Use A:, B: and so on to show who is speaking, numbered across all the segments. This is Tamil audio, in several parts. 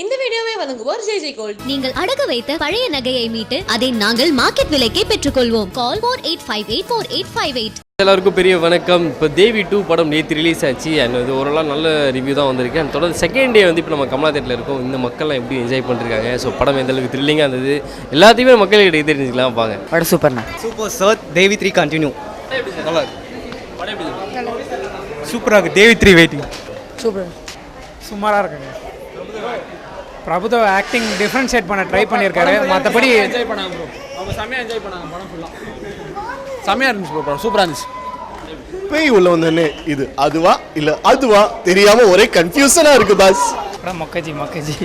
A: இந்த வீடியோவை வழங்குவோர் ஜெய் ஜெய் கோல்ட்.
B: நீங்கள் அடகு வைத்த பழைய நகையை மீட்டு அதை நாங்கள் மார்க்கெட் விலைக்கே பெற்றுக்கொள்வோம். Call four eight five eight four eight five eight
C: எல்லாருக்கும் பெரிய வணக்கம். இப்போ தேவி டூ படம் நேற்று ரிலீஸ் ஆச்சு. அண்ட் இது ஓரளவு நல்ல ரிவ்யூ தான் வந்திருக்கு. அண்ட் தொடர்ந்து செகண்ட் டே வந்து இப்போ நம்ம கமலா தேட்டரில் இருக்கோம். இந்த மக்கள்லாம் எப்படி என்ஜாய் பண்ணிருக்காங்க ஸோ படம் எந்த அளவுக்கு த்ரில்லிங்காக இருந்தது? எல்லாத்தையுமே மக்கள்கிட்ட தெரிஞ்சுக்கலாம். வாங்க.
D: படம் சூப்பர்ண்ணா
E: super sir Devi three continue நல்லா
F: சூப்பராக தேவி த்ரீ வெயிட்டிங்
D: சூப்பர்
F: சுமாராக இருக்குங்க. பிரபுதேவா ஆக்டிங் டிஃப்ரென்ஷியேட் பண்ண ட்ரை பண்ணியிருக்காரு. மற்றபடி
G: என்ஜாய் பண்ணாங்க ப்ரோ அவங்க செம்மையாக என்ஜாய் பண்ணாங்க படம் ஃபுல்லாக செம்மையாக இருந்துச்சு ப்ரோ படம். சூப்பராக இருந்துச்சு.
H: பேய் உள்ள வந்தோடனே இது அதுவா இல்ல அதுவா தெரியாம ஒரே கன்ஃபியூஷனா இருக்கு பாஸ்
F: அப்புறம் மொக்கஜி மொக்கஜி.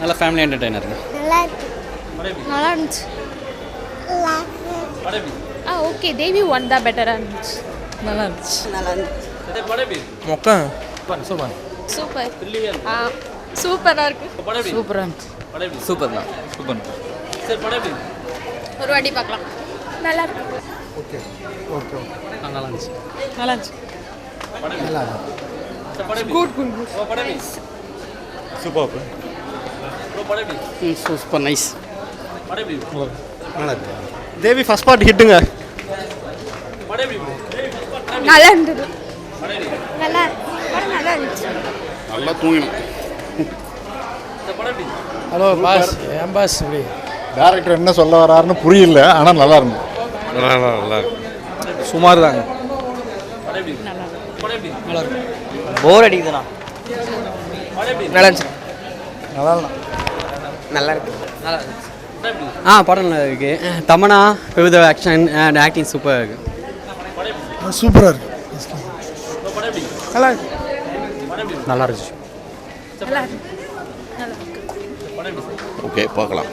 G: நல்ல ஃபேமிலி என்டர்டைனர்
I: நல்லா இருந்துச்சு. ஆ ஓகே தேவி ஒன் தான் பெட்டராக இருந்துச்சு. நல்லா இருந்துச்சு.
F: மொக்க.
G: சூப்பர்.
I: சூப்பர். ஆ. சூப்பராக இருக்கு
D: சூப்பராக இருந்துச்சு
E: சூப்பர் தான் சூப்பர்
I: ஒரு வாட்டி பார்க்கலாம் நல்லா இருக்கு
G: நல்லா இருந்துச்சு
I: நல்லா இருந்துச்சு
G: super nice
H: Devi first part ஹிட்டுங்க
I: நல்லா இருந்தது நல்லா படம் நல்லா இருந்துச்சு
G: நல்லா தூங்கினோம்
F: ஹலோ பாஸ் ஏன் பாஸ் இப்படி
J: டேரக்டர் என்ன சொல்ல வராருன்னு புரியல ஆனால் நல்லா இருந்தது.
E: சுமார் தாங்க போர் அடிக்குதுண்ணா. நல்லா இருந்துச்சு.
J: நல்லா
E: நல்லா இருக்கு. ஆ படம் நல்லா இருக்கு. Tamannaah with action and acting சூப்பராக இருக்கு.
J: சூப்பராக இருக்கு.
F: நல்லா
E: நல்லா இருந்துச்சு.
I: நல்லா இருக்கு
H: ஓகே பார்க்கலாம்.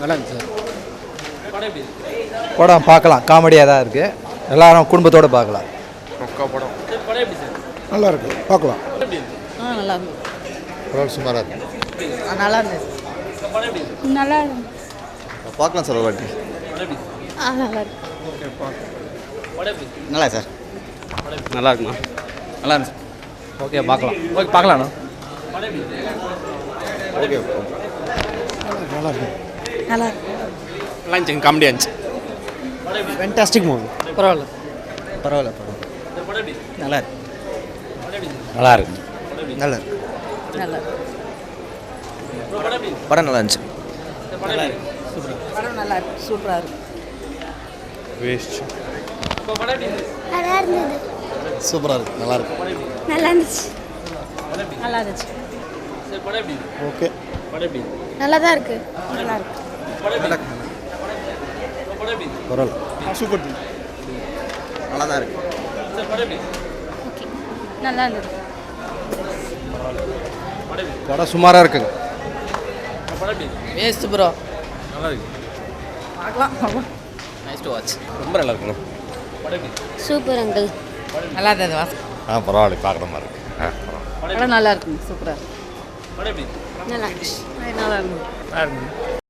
F: நல்லா இருந்துச்சு
D: படம் பார்க்கலாம். காமெடியாக தான் இருக்குது எல்லாரும் குடும்பத்தோடு பார்க்கலாம்.
J: நல்லா இருக்கு பார்க்கலாம்.
I: ஆ நல்லா இருக்கு
J: சுமாராக இருக்கு.
D: நல்லா இருந்துச்சு
I: நல்லா இருக்கு
H: பார்க்கலாம் சார் ஒரு வாட்டி.
I: ஆ நல்லா இருக்கு
E: நல்லா சார். நல்லா இருக்குமா? நல்லா இருந்துச்சு
D: ஓகே பார்க்கலாம்.
E: ஓகே பார்க்கலாண்ணா
H: ஓகே.
J: நல்லா இருக்கு
I: நல்லா இருக்கு
G: நல்லா இருந்துச்சு காமெடியாக இருந்துச்சு
D: ஃபேன்டாஸ்டிக் மூவி
E: பரவாயில்ல பரவாயில்ல. நல்லா இருக்கு
D: நல்லா இருக்கு
E: நல்லா இருக்கு
I: நல்லா இருக்கு
E: படம் நல்லா இருந்துச்சு.
I: படம் நல்லா இருக்கு. சூப்பராக இருக்கு.
H: வேஸ்ட்
I: நல்லா இருந்தது.
J: சூப்பராக இருக்கு நல்லா இருக்கு
I: நல்லா இருந்துச்சு. நல்லா இருந்துச்சு.
J: ஓகே.
I: நல்லா தான் இருக்கு. நல்லா இருக்கு.
J: பரவாயில்ல. சூப்பர்.
E: நல்லா தான் இருக்கு.
I: ஓகே. நல்லா இருந்தது.
D: படம் சுமாராக இருக்குங்க.
E: Waste bro
C: nice to watch ரொம்ப நல்லா இருக்குங்க.
B: Super uncle.
I: நல்லா இருந்தது
J: ஆ பரவாயில்ல பார்க்குற மாதிரி இருக்கு. ஆ
I: படம் நல்லா இருக்குங்க சூப்பராக
B: நல்லா
I: நல்லா இருந்தது